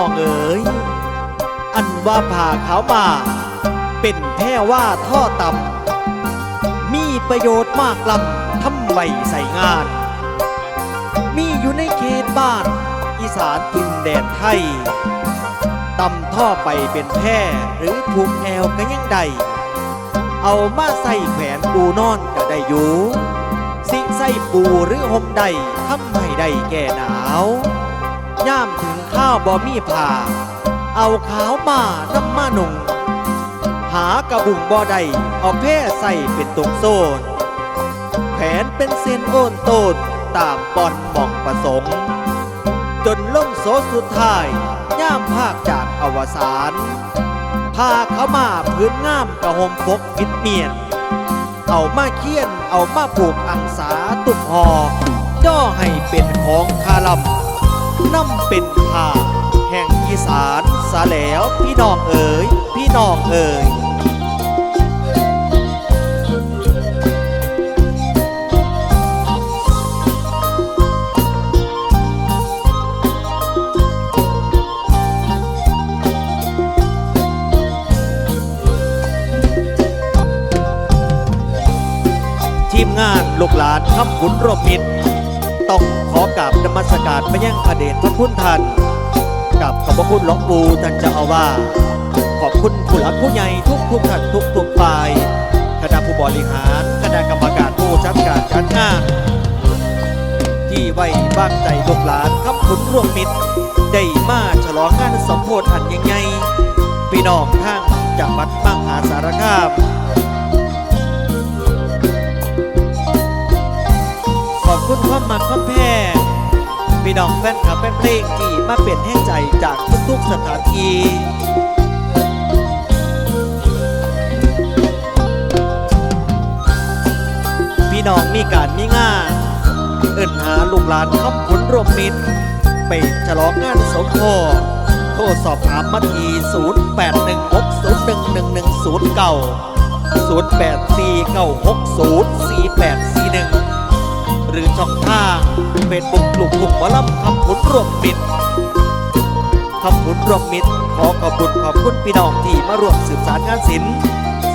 องเอ๋ย อันว่าผ่าขาวมา เป็นแพ่ว่าท่อต่ำมีประโยชน์มากลำทำไว้ใส่งาน มีอยู่ในเขตบ้าน อีสานทินแดนไทยตำท่อไปเป็นแพร่หรือผูกแอวก็ยังได้เอามาใส่แขวนปูนอนก็ได้อยู่ สิใส่ปูหรือห่มใดทำให้ได้แก่หนาว ย่ามถึงข้าวบ่มีผ่า เอาขาวมาน้ำมาหนุ่งหากระบุงบ่ได้เอาแพ่ใส่เป็นตรงโซน แผนเป็นเส้นโอนโตนตามปอนหมองประสงค์ จนล่มโซสุดท้าย ย่ามภาคจากอวสานพาเขามาพื้นง่ามกระหมปกมิดเมียน เอามาเคียนเอามาผูกอังสาตุ่มหอย่อให้เป็นของคาลำ น้ำเป็นผ้าแห่งอีสานสาแล้วพี่น้องเอ๋ยพี่น้องเอ๋ยทีมงานลูกหลานคำขุนรวมมิตรต้อง อกราบนมัสการไปยังพระเดชพระคุณท่านกับขอบพระคุณหลวงปู่ท่านเจ้าอาวาสขอบคุณผู้หลักผู้ใหญ่ทุกทุกท่านทุกทุกฝ่ายคณะผู้บริหารคณะกรรมการผู้จัดการจัดงานที่ไว้วางใจลูกหลานคำขุนรวมมิตร ได้มาฉลองงานสมโพธิอันยิ่งใหญ่พี่น้องทางจังหวัดมหาสารคาม น้องแฟนคลับแฟนเพลงที่มาเป็นแห่งใจจากทุกๆสถานที่พี่น้องมีการมีงานเอิ่นหาลูกหลานคำผลรวมมิตร ไปฉลองงานสมโพธิโทรสอบถามมาที่0816011009 0849604841 รือช่องทางเป็นบุกลุกกลุ่มหมอลำคำผุนรวมมิตรคำผุนรวมมิตรขอขอบคุณขอบคุณพี่น้องที่มาร่วมสืบสารงานศิลป์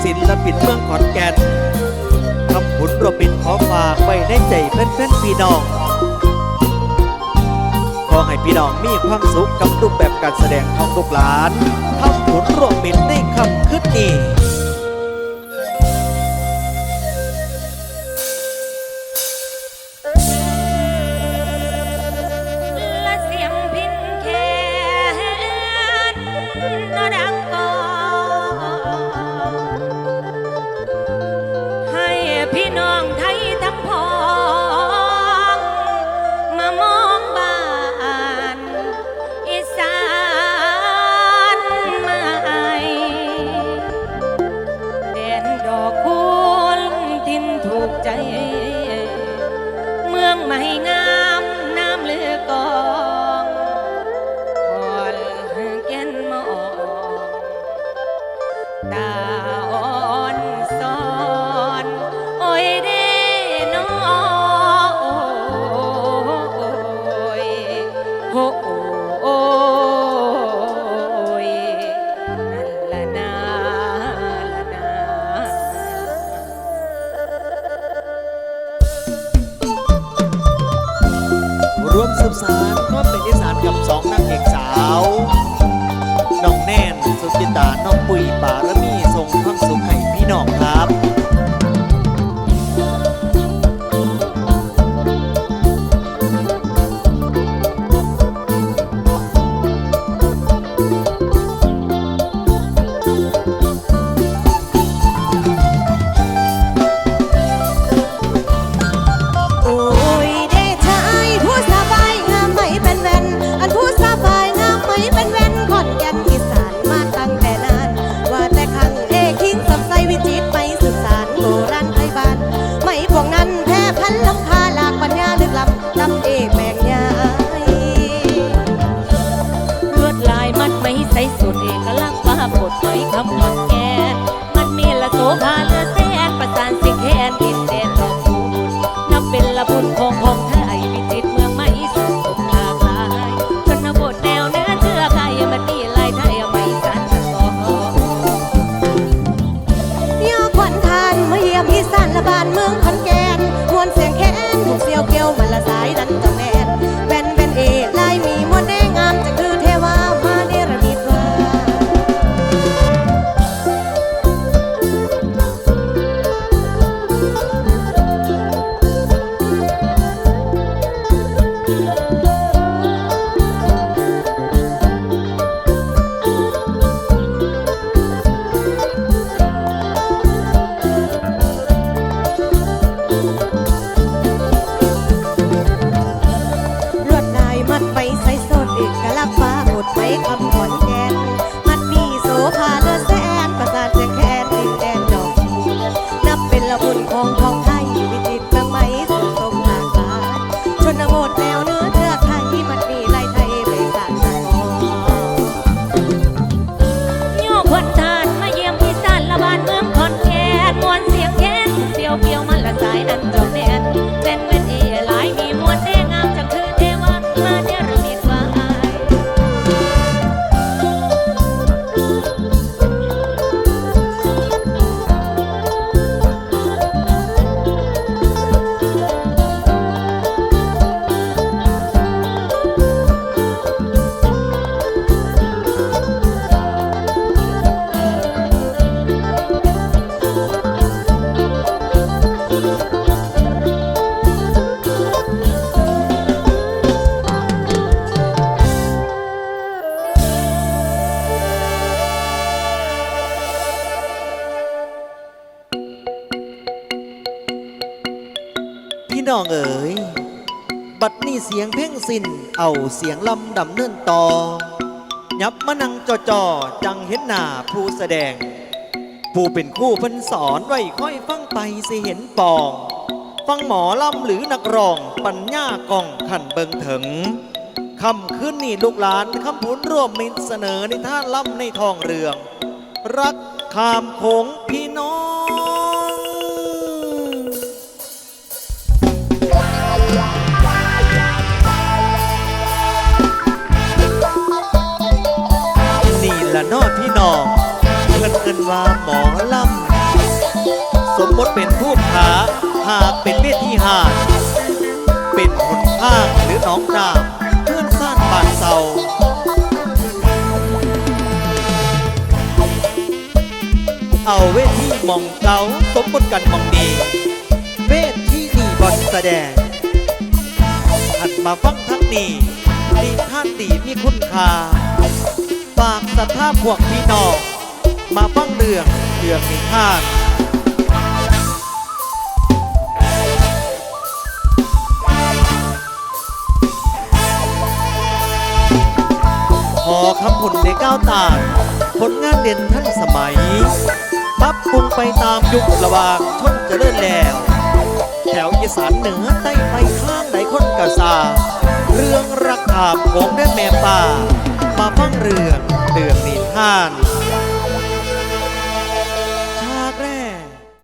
ศิลปินเมืองขอนแก่นคำผุนรวมมิตรขอฝากไว้ในใจเพื่อนๆพี่น้องขอให้พี่น้องมีความสุขกับรูปแบบการแสดงของลูกหลานคำผุนรวมมิตรในคำคืนนี้ โอ้โอ้ยนั่นละนาละนาร่วมสืบสารความเป็นอีสานกับสองนางเอกสาว Thank you. องเอ๋ย บัดนี้เสียงเพ่งสิ้นเอาเสียงลำดำเนินต่อ ยับมานังจอจอจังเห็นหน้าผู้แสดง ผู้เป็นคู่พิ่นสอนไว้ค่อยฟังไปสิเห็นปอง ฟังหมอลำหรือนักร้องปัญญากองขันเบิงถึงคำขึ้นนี่ลูกหลานคำพุนร่วมมิตรเสนอในท่านล่ำในทองเรือง รักขามโขงพี ละเนอพี่น้องเพิ่อนเอินว่าหมอลำ สมมติเป็นผู้ขาหากเป็นเวทีหาดเป็นหนทางหรือหนองน้ำเพื่อนสร้างบานเศร้าเอาเวทีมองเก่าสมมติกันมองดีเวทีนี่บอนแสดงหันมาฟังทั้งนี้ดีท่านดีมีคุณค่าากศรัทธาพวกพี่น้องมาฟังเรื่องเรื่องนิทานพอคำผลในก้าวต่างผลงานเด่นท่านสมัยปรับปรุงไปตามยุคระหว่างชนเจะเลื่อนแล้ว แถวอีสานเหนือใต้ไปข้างไหนคนกะซาเรื่องรักขามของแม่แม่ป่ามาฟังเรื่อง เดืองนิทาน